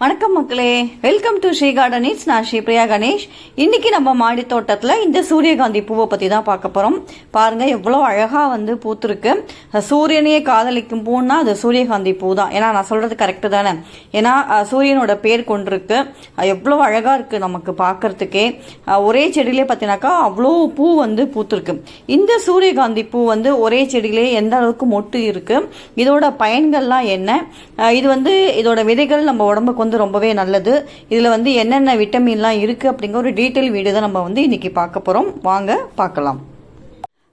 வணக்கம் மக்களே. Welcome to Sri கார்டனிஸ் நான் ஸ்ரீ பிரியா கணேஷ். இன்னைக்கு நம்ம மாடி தோட்டத்தில் இந்த சூரியகாந்தி பூவை பற்றி தான் பார்க்க போகிறோம் பாருங்கள் எவ்வளோ அழகாக வந்து பூத்துருக்கு. சூரியனையே காதலிக்கும் பூன்னா அது சூரியகாந்தி பூ தான். ஏன்னா நான் சொல்கிறது கரெக்டு தானே? ஏன்னா சூரியனோட பேர் கொண்டிருக்கு. எவ்வளோ அழகாக இருக்குது நமக்கு பார்க்கறதுக்கே. ஒரே செடியிலே பார்த்தீங்கன்னாக்கா அவ்வளோ பூ வந்து பூத்துருக்கு. இந்த சூரியகாந்தி பூ வந்து ஒரே செடியிலே எந்த அளவுக்கு மொட்டு இருக்குது இதோட பயன்கள்லாம் என்ன? இது வந்து இதோட விதைகள் நம்ம உடம்புக்கு வந்து ரொம்பவே நல்லது. இதில் வந்து என்னென்ன விட்டமின்லாம் இருக்குது அப்படிங்கிற ஒரு டீட்டெயில் வீடியோ தான் நம்ம வந்து இன்னைக்கு பார்க்க போகிறோம் வாங்க பார்க்கலாம்.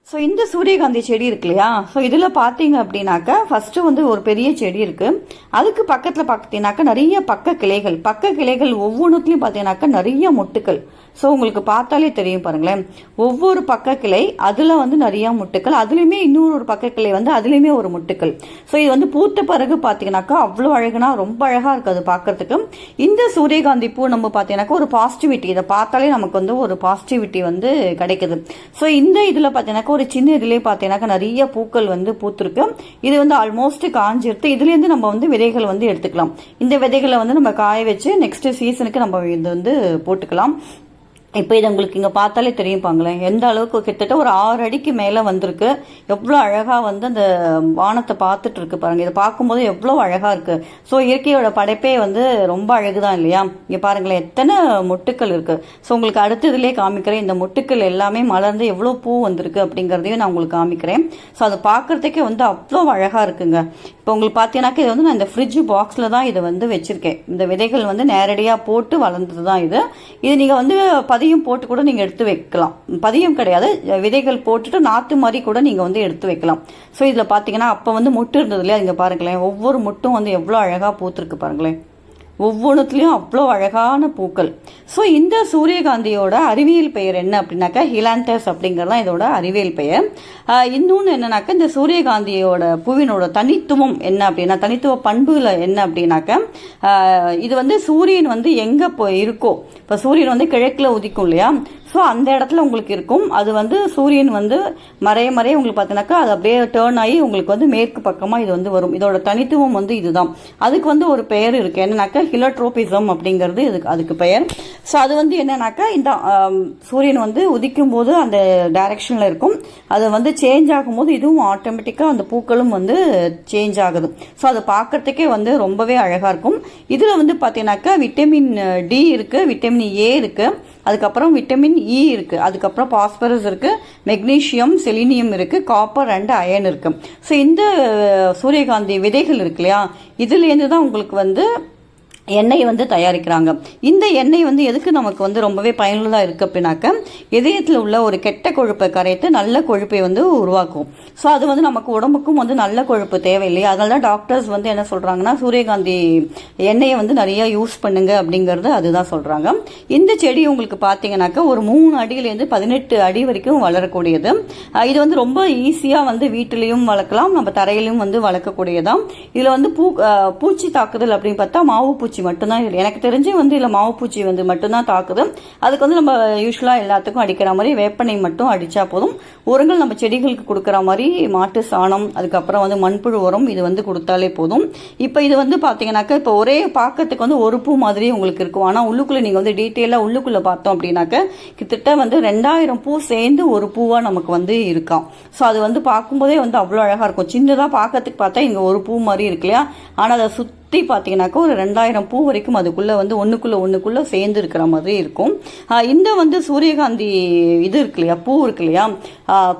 ஸோ இந்த சூரியகாந்தி செடி இருக்கு இல்லையா? ஸோ இதில் பார்த்தீங்க அப்படின்னாக்கா ஃபஸ்ட்டு வந்து ஒரு பெரிய செடி இருக்குது அதுக்கு பக்கத்தில் பார்த்தீங்கன்னாக்கா நிறைய பக்க கிளைகள். பக்க கிளைகள் ஒவ்வொன்றுத்துலையும் பார்த்தீங்கன்னாக்கா நிறைய மொட்டுக்கள். ஸோ உங்களுக்கு பார்த்தாலே தெரியும் பாருங்களேன். ஒவ்வொரு பக்க கிளை அதில் வந்து நிறைய முட்டுக்கள். அதுலேயுமே இன்னொரு ஒரு பக்க கிளை வந்து அதுலேயுமே ஒரு முட்டுக்கள். ஸோ இது வந்து பூத்த பிறகு பார்த்தீங்கன்னாக்கா அவ்வளோ அழகுனா ரொம்ப அழகாக இருக்குது அது பார்க்கறதுக்கு இந்த சூரியகாந்தி பூ நம்ம பார்த்தீங்கன்னாக்கா ஒரு பாசிட்டிவிட்டி இதை பார்த்தாலே நமக்கு வந்து ஒரு பாசிட்டிவிட்டி வந்து கிடைக்குது. ஸோ இந்த இதில் பார்த்தீங்கன்னாக்கா ஒரு சின்ன இதுலேயே பார்த்தீங்கன்னாக்கா நிறைய பூக்கள் வந்து பூத்திருக்கு. இது வந்து ஆல்மோஸ்ட் காஞ்சிருத்து இதுலேருந்து நம்ம வந்து விதைகள் வந்து எடுத்துக்கலாம். இந்த விதைகளை வந்து நம்ம காய வச்சு நெக்ஸ்ட் சீசனுக்கு நம்ம இது வந்து போட்டுக்கலாம். இப்போ இது உங்களுக்கு இங்கே பார்த்தாலே தெரியும் பாங்களேன். எந்த அளவுக்கு கிட்டத்தட்ட ஒரு ஆறு அடிக்கு மேலே வந்திருக்கு. எவ்வளோ அழகாக வந்து அந்த வானத்தை பார்த்துட்டு இருக்கு பாருங்கள் இதை பார்க்கும்போது எவ்வளோ அழகாக இருக்குது ஸோ இயற்கையோட படைப்பே வந்து ரொம்ப அழகு தான் இல்லையா? இங்கே பாருங்களேன் எத்தனை மொட்டுக்கள் இருக்குது ஸோ உங்களுக்கு அடுத்ததுலேயே காமிக்கிறேன். இந்த மொட்டுக்கள் எல்லாமே மலர்ந்து எவ்வளோ பூ வந்திருக்கு அப்படிங்கிறதையும் நான் உங்களுக்கு காமிக்கிறேன். ஸோ அதை பார்க்கறதுக்கே வந்து அவ்வளோ அழகாக இருக்குங்க. இப்போ உங்களுக்கு பார்த்தீங்கன்னாக்கா இது வந்து நான் இந்த ஃப்ரிட்ஜ் பாக்ஸில் தான் இதை வந்து வச்சுருக்கேன். இந்த விதைகள் வந்து நேரடியாக போட்டு வளர்ந்தது தான் இது. இது நீங்கள் வந்து பதி பதியம் போட்டு கூட நீங்கள் எடுத்து வைக்கலாம். பதியம் கிடையாது. விதைகள் போட்டுட்டு நாற்று மாதிரி கூட நீங்கள் வந்து எடுத்து வைக்கலாம். ஸோ இதில் பார்த்தீங்கன்னா அப்போ வந்து மொட்டு இருந்தது இல்லையா? இங்கே பாருங்களேன். ஒவ்வொரு மொட்டும் வந்து எவ்வளோ அழகாக பூத்துருக்கு பாருங்களேன். ஒவ்வொன்றுத்துலேயும் அவ்வளோ அழகான பூக்கள். ஸோ இந்த சூரியகாந்தியோட அறிவியல் பெயர் என்ன அப்படின்னாக்கா ஹிலாண்டஸ் அப்படிங்கிறதான் இதோட அறிவியல் பெயர். இன்னொன்று என்னன்னாக்கா இந்த சூரியகாந்தியோட பூவினோட தனித்துவம் என்ன அப்படின்னா தனித்துவ பண்புகள் என்ன அப்படின்னாக்கா இது வந்து சூரியன் வந்து எங்கே இப்போ இருக்கோ இப்போ சூரியன் வந்து கிழக்கில் உதிக்கும் இல்லையா? ஸோ அந்த இடத்துல உங்களுக்கு இருக்கும். அது வந்து சூரியன் வந்து மறைய மறைய உங்களுக்கு பார்த்தீங்கன்னாக்கா அது அப்படியே டேர்ன் ஆகி உங்களுக்கு வந்து மேற்கு பக்கமாக இது வந்து வரும். இதோட தனித்துவம் வந்து இதுதான். அதுக்கு வந்து ஒரு பெயர் இருக்குது என்னன்னாக்கா ஹிலோட்ரோபிசம் அப்படிங்கிறது இதுக்கு அதுக்கு பெயர். ஸோ அது வந்து என்னன்னாக்கா இந்த சூரியன் வந்து உதிக்கும் போது அந்த டைரக்ஷனில் இருக்கும். அது வந்து சேஞ்ச் ஆகும்போது இதுவும் ஆட்டோமேட்டிக்காக அந்த பூக்களும் வந்து சேஞ்ச் ஆகுது. ஸோ அது பார்க்கறதுக்கே வந்து ரொம்பவே அழகாக இருக்கும். இதில் வந்து பார்த்தீங்கன்னாக்கா விட்டமின் டி இருக்குது விட்டமின் ஏ இருக்குது அதுக்கப்புறம் விட்டமின் இ e இருக்குது அதுக்கப்புறம் பாஸ்பரஸ் இருக்குது மெக்னீஷியம் செலினியம் இருக்குது காப்பர் அண்ட் அயன் இருக்குது ஸோ இந்த சூரியகாந்தி விதைகள் இருக்கு இல்லையா? இதுலேருந்து தான் உங்களுக்கு வந்து எண்ணெய் வந்து தயாரிக்கிறாங்க. இந்த எண்ணெய் வந்து எதுக்கு நமக்கு வந்து ரொம்பவே பயனுள்ளதாக இருக்குது அப்படின்னாக்க இதயத்தில் உள்ள ஒரு கெட்ட கொழுப்பை கரைத்து நல்ல கொழுப்பை வந்து உருவாக்கும். ஸோ அது வந்து நமக்கு உடம்புக்கும் வந்து நல்ல கொழுப்பு தேவையில்லையா? அதனால தான் டாக்டர்ஸ் வந்து என்ன சொல்கிறாங்கன்னா சூரியகாந்தி எண்ணெயை வந்து நிறைய யூஸ் பண்ணுங்க அப்படிங்கிறது அதுதான் சொல்கிறாங்க இந்த செடி உங்களுக்கு பார்த்தீங்கன்னாக்கா ஒரு மூணு அடியிலேருந்து பதினெட்டு அடி வரைக்கும் வளரக்கூடியது. இது வந்து ரொம்ப ஈஸியாக வந்து வீட்டிலையும் வளர்க்கலாம் நம்ம தரையிலையும் வந்து வளர்க்கக்கூடியதான் இதில் வந்து பூ பூச்சி தாக்குதல் அப்படின்னு பார்த்தா மாவு பூச்சி பூச்சி மட்டும்தான் இதில் எனக்கு தெரிஞ்சு வந்து இதில் மாவு பூச்சி வந்து மட்டும்தான் தாக்குது. அதுக்கு வந்து நம்ம யூஸ்வலாக எல்லாத்துக்கும் அடிக்கிற மாதிரி வேப்பனை மட்டும் அடித்தா போதும். உரங்கள் நம்ம செடிகளுக்கு கொடுக்குற மாதிரி மாட்டு சாணம் அதுக்கப்புறம் வந்து மண்புழு உரம் இது வந்து கொடுத்தாலே போதும். இப்போ இது வந்து பார்த்தீங்கன்னாக்கா இப்போ ஒரே பார்க்கறதுக்கு வந்து ஒரு பூ மாதிரி உங்களுக்கு இருக்கும். ஆனால் உள்ளுக்குள்ளே நீங்கள் வந்து டீட்டெயிலாக உள்ளுக்குள்ளே பார்த்தோம் அப்படின்னாக்க கிட்டத்தட்ட வந்து ரெண்டாயிரம் பூ சேர்ந்து ஒரு பூவாக நமக்கு வந்து இருக்காம் ஸோ அது வந்து பார்க்கும்போதே வந்து அவ்வளோ அழகாக இருக்கும். சின்னதாக பார்க்கறதுக்கு பார்த்தா இங்கே ஒரு பூ மாதிரி இருக்கு இல்லையா? ஆனால் அதை சுற்றி பார்த்தீங்கன்னாக்கா ஒரு ரெண்டாயிரம் பூ வரைக்கும் அதுக்குள்ளே வந்து ஒன்றுக்குள்ளே ஒன்றுக்குள்ளே சேர்ந்து இருக்கிற மாதிரி இருக்கும். இந்த வந்து சூரியகாந்தி இது இருக்கு இல்லையா? பூ இருக்கு இல்லையா?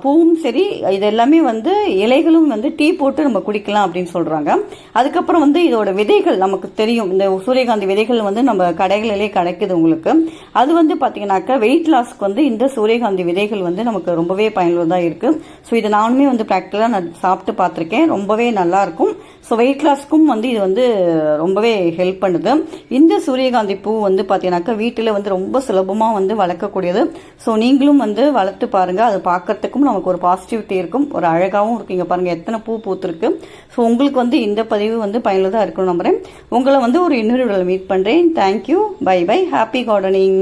பூவும் சரி இது எல்லாமே வந்து இலைகளும் வந்து டீ போட்டு நம்ம குடிக்கலாம் அப்படின்னு சொல்கிறாங்க அதுக்கப்புறம் வந்து இதோட விதைகள் நமக்கு தெரியும். இந்த சூரியகாந்தி விதைகள் வந்து நம்ம கடைகளிலே கிடைக்குது உங்களுக்கு. அது வந்து பார்த்தீங்கன்னாக்கா வெயிட் லாஸ்க்கு வந்து இந்த சூரியகாந்தி விதைகள் வந்து நமக்கு ரொம்பவே பயனுள்ளதாக இருக்குது ஸோ இதை நானுமே வந்து ப்ராக்டிக்கலாக நான் சாப்பிட்டு பார்த்துருக்கேன். ரொம்பவே நல்லாயிருக்கும் ஸோ வெயிட் லாஸ்க்கும் வந்து இது வந்து ரொம்பவே ஹெல்ப் பண்ணுது. இந்த சூரியகாந்தி பூ வந்து பார்த்தீங்கன்னாக்கா வீட்டில் வந்து ரொம்ப சுலபமாக வந்து வளர்க்கக்கூடியது. ஸோ நீங்களும் வந்து வளர்த்து பாருங்கள் அது பார்க்கறதுக்கும் நமக்கு ஒரு பாசிட்டிவிட்டி இருக்கும். ஒரு அழகாகவும் இருக்கும் இங்கே பாருங்கள் எத்தனை பூ பூத்துருக்கு. ஸோ உங்களுக்கு வந்து இந்த பதிவு வந்து பயனுள்ளதாக இருக்கணும் நம்புறேன். உங்களை வந்து ஒரு இன்னொரு மீட் பண்ணுறேன் thank you bye bye happy gardening